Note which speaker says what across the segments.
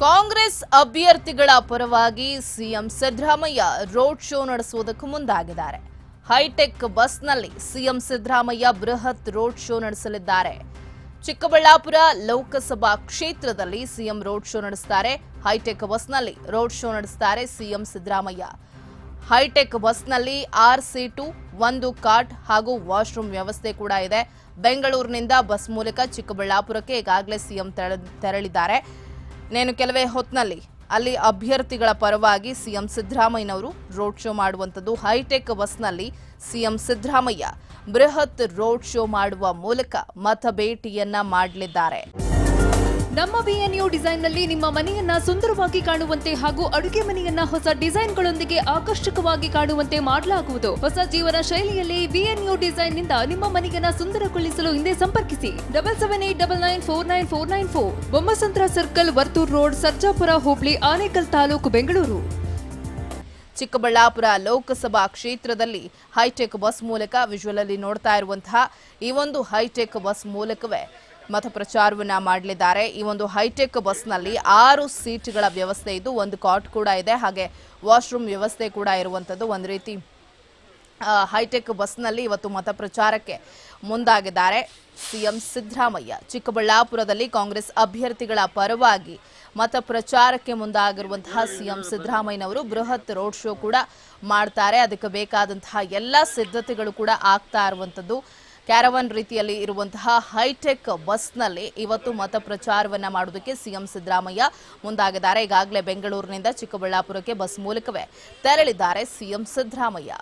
Speaker 1: ಕಾಂಗ್ರೆಸ್ ಅಭ್ಯರ್ಥಿಗಳ ಪರವಾಗಿ CM Siddaramaiah road show ನಡೆಸುವುದಕ್ಕೂ ಮುಂದಾಗಿದ್ದಾರೆ. ಹೈಟೆಕ್ ಬಸ್ನಲ್ಲಿ ಸಿಎಂ ಸಿದ್ದರಾಮಯ್ಯ ಬೃಹತ್ ರೋಡ್ ಶೋ ನಡೆಸಲಿದ್ದಾರೆ. ಚಿಕ್ಕಬಳ್ಳಾಪುರ ಲೋಕಸಭಾ ಕ್ಷೇತ್ರದಲ್ಲಿ ಸಿಎಂ ರೋಡ್ ಶೋ ನಡೆಸುತ್ತಾರೆ ಹೈಟೆಕ್ ಬಸ್ನಲ್ಲಿ ರೋಡ್ ಶೋ ನಡೆಸುತ್ತಾರೆ ಸಿಎಂ ಸಿದ್ದರಾಮಯ್ಯ. ಹೈಟೆಕ್ ಬಸ್ನಲ್ಲಿ ಆರ್ ಸೀಟು ಒಂದು ಕಾರ್ಟ್ ಹಾಗೂ ವಾಶ್ರೂಮ್ ವ್ಯವಸ್ಥೆ ಕೂಡ ಇದೆ. ಬೆಂಗಳೂರಿನಿಂದ ಬಸ್ ಮೂಲಕ ಚಿಕ್ಕಬಳ್ಳಾಪುರಕ್ಕೆ ಈಗಾಗಲೇ ಸಿಎಂ ತೆರ- ತೆರಳಿದ್ದಾರೆ. ನೇನು ಕೆಲವೇ ಹೊತ್ತಿನಲ್ಲಿ ಅಲ್ಲಿ ಅಭ್ಯರ್ಥಿಗಳ ಪರವಾಗಿ ಸಿಎಂ ಸಿದ್ದರಾಮಯ್ಯನವರು ರೋಡ್ ಶೋ ಮಾಡುವಂಥದ್ದು ಹೈಟೆಕ್ ಬಸ್ನಲ್ಲಿ ಸಿಎಂ ಸಿದ್ದರಾಮಯ್ಯ ಬೃಹತ್ ರೋಡ್ ಶೋ ಮಾಡುವ ಮೂಲಕ ಮತಬೇಟಿಯನ್ನ ಮಾಡಲಿದ್ದಾರೆ.
Speaker 2: ನಮ್ಮ ಬಿಎನ್ಯು ಡಿಸೈನ್ನಲ್ಲಿ ನಿಮ್ಮ ಮನೆಯನ್ನ ಸುಂದರವಾಗಿ ಕಾಣುವಂತೆ ಹಾಗೂ ಅಡುಗೆ ಮನೆಯನ್ನ ಹೊಸ ಡಿಸೈನ್ಗಳೊಂದಿಗೆ ಆಕರ್ಷಕವಾಗಿ ಕಾಣುವಂತೆ ಮಾಡಲಾಗುವುದು. ಹೊಸ ಜೀವನ ಶೈಲಿಯಲ್ಲಿ ಬಿಎನ್ಯು ಡಿಸೈನ್ನಿಂದ ನಿಮ್ಮ ಮನೆಯನ್ನ ಸುಂದರಗೊಳಿಸಲು ಹಿಂದೆ ಸಂಪರ್ಕಿಸಿ. Double seven eight double nine four nine four nine four Bommasandra circle, Varthur road, Sarjapur, hobli, Anekal taluk, Bengaluru.
Speaker 1: Chikkaballapur Lok Sabha ಕ್ಷೇತ್ರದಲ್ಲಿ ಹೈಟೆಕ್ ಬಸ್ ಮೂಲಕ ವಿಜುವಲ್ ಅಲ್ಲಿ ನೋಡ್ತಾ ಇರುವಂತಹ ಈ ಒಂದು ಹೈಟೆಕ್ ಬಸ್ ಮೂಲಕವೇ ಮತ ಪ್ರಚಾರವನ್ನ ಮಾಡಲಿದ್ದಾರೆ. ಈ ಒಂದು ಹೈಟೆಕ್ ಬಸ್ನಲ್ಲಿ ಆರು ಸೀಟ್ಗಳ ವ್ಯವಸ್ಥೆ ಇದ್ದು ಒಂದು ಕಾಟ್ ಕೂಡ ಇದೆ. ಹಾಗೆ ವಾಶ್ರೂಮ್ ವ್ಯವಸ್ಥೆ ಕೂಡ ಇರುವಂಥದ್ದು ಒಂದು ರೀತಿ ಹೈಟೆಕ್ ಬಸ್ನಲ್ಲಿ ಇವತ್ತು ಮತ ಪ್ರಚಾರಕ್ಕೆ ಮುಂದಾಗಿದ್ದಾರೆ. ಸಿಎಂ ಸಿದ್ದರಾಮಯ್ಯ, ಚಿಕ್ಕಬಳ್ಳಾಪುರದಲ್ಲಿ ಕಾಂಗ್ರೆಸ್ ಅಭ್ಯರ್ಥಿಗಳ ಪರವಾಗಿ ಮತ ಪ್ರಚಾರಕ್ಕೆ ಮುಂದಾಗಿರುವಂತಹ ಸಿಎಂ ಸಿದ್ದರಾಮಯ್ಯನವರು ಬೃಹತ್ ರೋಡ್ ಶೋ ಕೂಡ ಮಾಡ್ತಾರೆ. ಅದಕ್ಕೆ ಬೇಕಾದಂತಹ ಎಲ್ಲ ಸಿದ್ಧತೆಗಳು ಕೂಡ ಆಗ್ತಾ ಇರುವಂಥದ್ದು ಕ್ಯಾರವನ್ ರೀತಿಯಲ್ಲಿ ಇರುವಂತಹ ಹೈಟೆಕ್ ಬಸ್ನಲ್ಲಿ ಇವತ್ತು ಮತ ಪ್ರಚಾರವನ್ನು ಮಾಡೋದಕ್ಕೆ ಸಿಎಂ ಸಿದ್ದರಾಮಯ್ಯ ಮುಂದಾಗಿದ್ದಾರೆ. ಈಗಾಗಲೇ ಬೆಂಗಳೂರಿನಿಂದ ಚಿಕ್ಕಬಳ್ಳಾಪುರಕ್ಕೆ ಬಸ್ ಮೂಲಕವೇ ತೆರಳಿದ್ದಾರೆ ಸಿಎಂ ಸಿದ್ದರಾಮಯ್ಯ.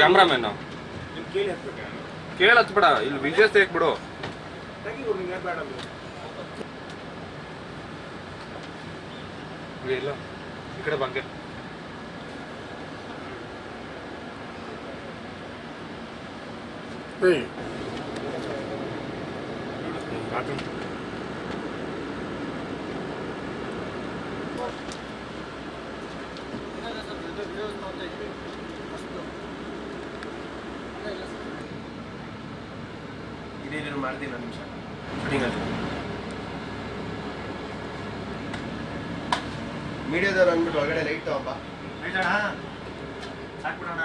Speaker 3: ಕ್ಯಾಮ್ರಾಮನ್ ಕೇಳಿ ಹತ್ಬಿಡ ಇಲ್ಲಿ ವಿಜಯ್ ಸೇಕ್ ಬಿಡು. ಇಲ್ಲ ಈ ಕಡೆ ಬಂಗೆ
Speaker 4: ಇದೇನೇನು ಮಾಡ್ತೀನಿ ಒಂದು ನಿಮಿಷ ಶೂಟಿಂಗಲ್ಲಿ ಮೀಡಿಯಾದವ್ರು ಅಂದ್ಬಿಟ್ಟು ಒಳಗಡೆ ಲೈಟ್ ತಗೊಂಬ ಸಾಕ್ಬಿಡೋಣ